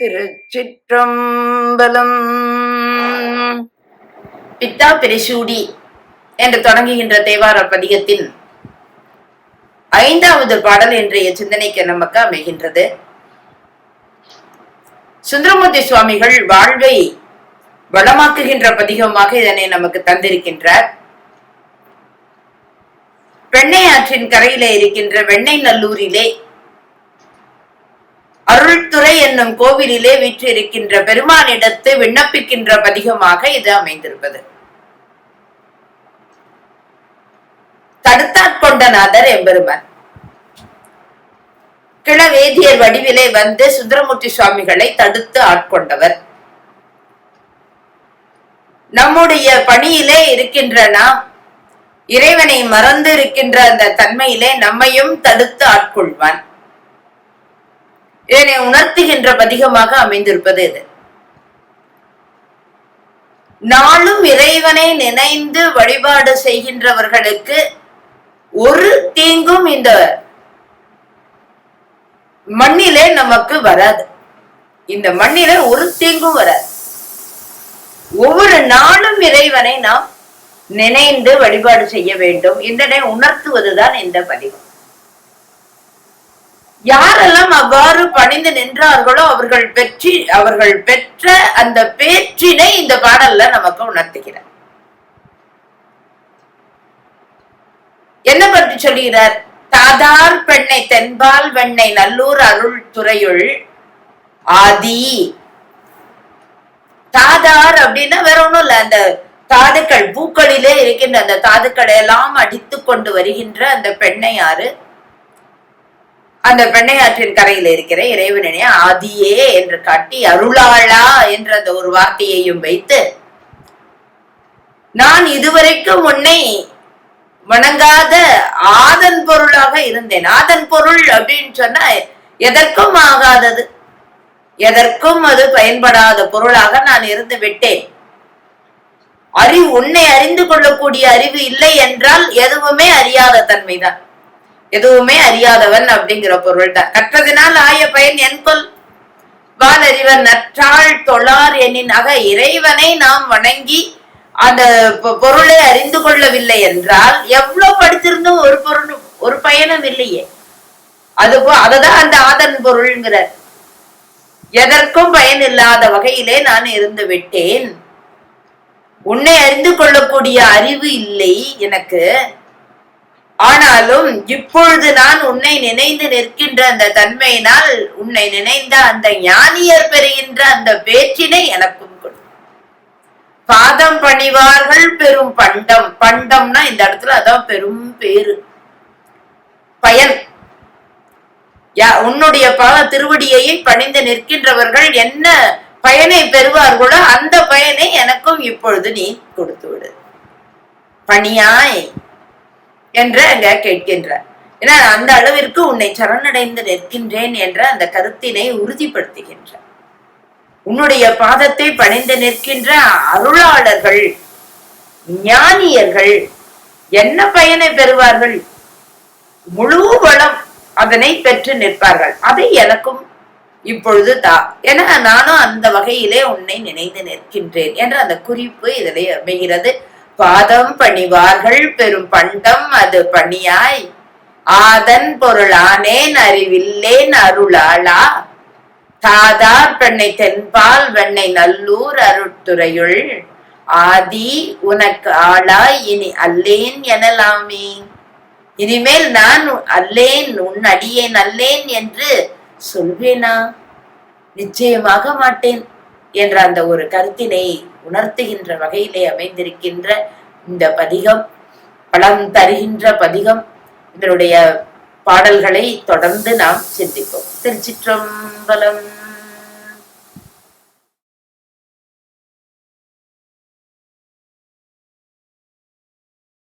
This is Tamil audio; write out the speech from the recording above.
திருச்சிற்றம்பலம். பித்தா பெரிசூடி என்று தொடங்குகின்ற தேவார பதிகத்தின் ஐந்தாவது பாடல் இன்றைய சிந்தனைக்கு நமக்கு அமைகின்றது. சுந்தரமூர்த்தி சுவாமிகள் வாழ்வை வளமாக்குகின்ற பதிகமாக இதனை நமக்கு தந்திருக்கின்றார். பெண்ணை ஆற்றின் கரையிலே இருக்கின்ற வெண்ணெய் நல்லூரிலே அருள்துறை என்னும் கோவிலிலே வீற்றிருக்கின்ற பெருமானிடத்து விண்ணப்பிக்கின்ற பதிகமாக இது அமைந்திருப்பது. தடுத்தாட்கொண்டநாதர் எம்பெருமான். கிழவேதியர் வடிவிலே வந்து சுந்தரமூர்த்தி சுவாமிகளை தடுத்து ஆட்கொண்டவர். நம்முடைய பணியிலே இருக்கின்ற நாம் இறைவனை மறந்து இருக்கின்ற அந்த தன்மையிலே நம்மையும் தடுத்து ஆட்கொள்வான். இதனை உணர்த்துகின்ற பதிகமாக அமைந்திருப்பது இது. நாளும் இறைவனை நினைந்து வழிபாடு செய்கின்றவர்களுக்கு ஒரு தீங்கும் இந்த மண்ணிலே நமக்கு வராது. இந்த மண்ணிலே ஒரு தீங்கும் வராது. ஒவ்வொரு நாளும் இறைவனை நாம் நினைந்து வழிபாடு செய்ய வேண்டும். இதனை உணர்த்துவதுதான் இந்த பதிவு யாரெல்லாம் அவ்வாறு பணிந்து நின்றார்களோ அவர்கள் பெற்றி அவர்கள் பெற்ற அந்த பேற்றினை இந்த பாடல்ல நமக்கு உணர்த்துகிறார். என்ன பற்றி சொல்கிறார் தாதார் பெண்ணை தென்பால் வெண்ணை நல்லூர் அருள் துறையுள் ஆதி. தாதார் அப்படின்னா வேற ஒண்ணும் இல்ல அந்த தாதுக்கள் பூக்களிலே இருக்கின்ற அந்த தாதுக்களை எல்லாம் அடித்து கொண்டு வருகின்ற அந்த பெண்ணை யாரு? அந்த பெண்ணையாற்றின் கரையில் இருக்கிற இறைவனே ஆதியே என்று காட்டி அருளாளா என்ற அந்த ஒரு வார்த்தையையும் வைத்து நான் இதுவரைக்கும் உன்னை வணங்காத ஆதன் பொருளாக இருந்தேன். ஆதன் பொருள் அப்படின்னு சொன்னா எதற்கும் ஆகாதது. எதற்கும் அது பயன்படாத பொருளாக நான் இருந்து விட்டேன். அறிவு உன்னை அறிந்து கொள்ளக்கூடிய அறிவு இல்லை என்றால் எதுவுமே அறியாத தன்மைதான். எதுவுமே அறியாதவன் அப்படிங்கிற பொருள் தான் கற்றதினால் ஆய பயன் என் கொல். வாலறிவன் நற்றாள் தொழார் எனின் இறைவனை நாம் வணங்கி அந்த பொருளை அறிந்து கொள்ளவில்லை என்றால் எவ்வளவு படித்திருந்தும் ஒரு பொருள் ஒரு பயனும் இல்லையே. அது அததான் அந்த ஆதன் பொருள்ங்கிற எதற்கும் பயன் இல்லாத வகையிலே நான் இருந்து விட்டேன். உன்னை அறிந்து கொள்ளக்கூடிய அறிவு இல்லை எனக்கு. என்றாலும் இப்பொழுது நான் உன்னை நினைந்து நிற்கின்ற அந்த தன்மையினால் உன்னை நினைந்த அந்த ஞானியர் பெறுகின்ற அந்த பேச்சினை எனக்கும் கொடு. பாதம் பணிவார்கள் பெரும் பண்டம். பண்டம்னா இந்த இடத்துல அதான் பெரும் பேரு பயன். உன்னுடைய பாத திருவடியை பணிந்து நிற்கின்றவர்கள் என்ன பயனை பெறுவார்களோ அந்த பயனை எனக்கும் இப்பொழுது நீ கொடுத்து விடு. பணியாய். என்று அங்க கேட்கின்றார் ஏன்னா அந்த அளவிற்கு உன்னை சரணடைந்து நிற்கின்றேன் என்ற அந்த கருத்தினை உறுதிப்படுத்துகின்றார் உன்னுடைய பாதத்தை பணிந்து நிற்கின்ற அருளாளர்கள் ஞானியர்கள் என்ன பயனை பெறுவார்கள்? முழு வளம் அதனை பெற்று நிற்பார்கள். அதை எனக்கும் இப்பொழுது தா. என நானும் அந்த வகையிலே உன்னை நினைந்து நிற்கின்றேன் என்ற அந்த குறிப்பு இதிலே அமைகிறது. பாதம் பணிவார்கள் பெரும் பண்டம் அது பணியாய். ஆதன் பொருளானேன் அறிவில்லேன் அருளாளா. தாதார் பெண்ணை தென்பால் வெண்ணை நல்லூர் அருட்துறையுள். ஆதி உனக்கு ஆளாய் இனி அல்லேன் எனலாமே. இனிமேல் நான் அல்லேன் உன் அடியேன் அல்லேன் என்று சொல்வேனா? நிச்சயமாக மாட்டேன் என்ற அந்த ஒரு கருத்தினை உணர்த்துகின்ற வகையிலே அமைந்திருக்கின்ற இந்த பதிகம் பலம் தருகின்ற பதிகம் இதனுடைய பாடல்களை தொடர்ந்து நாம் சிந்திப்போம். திருச்சிற்றம்பலம்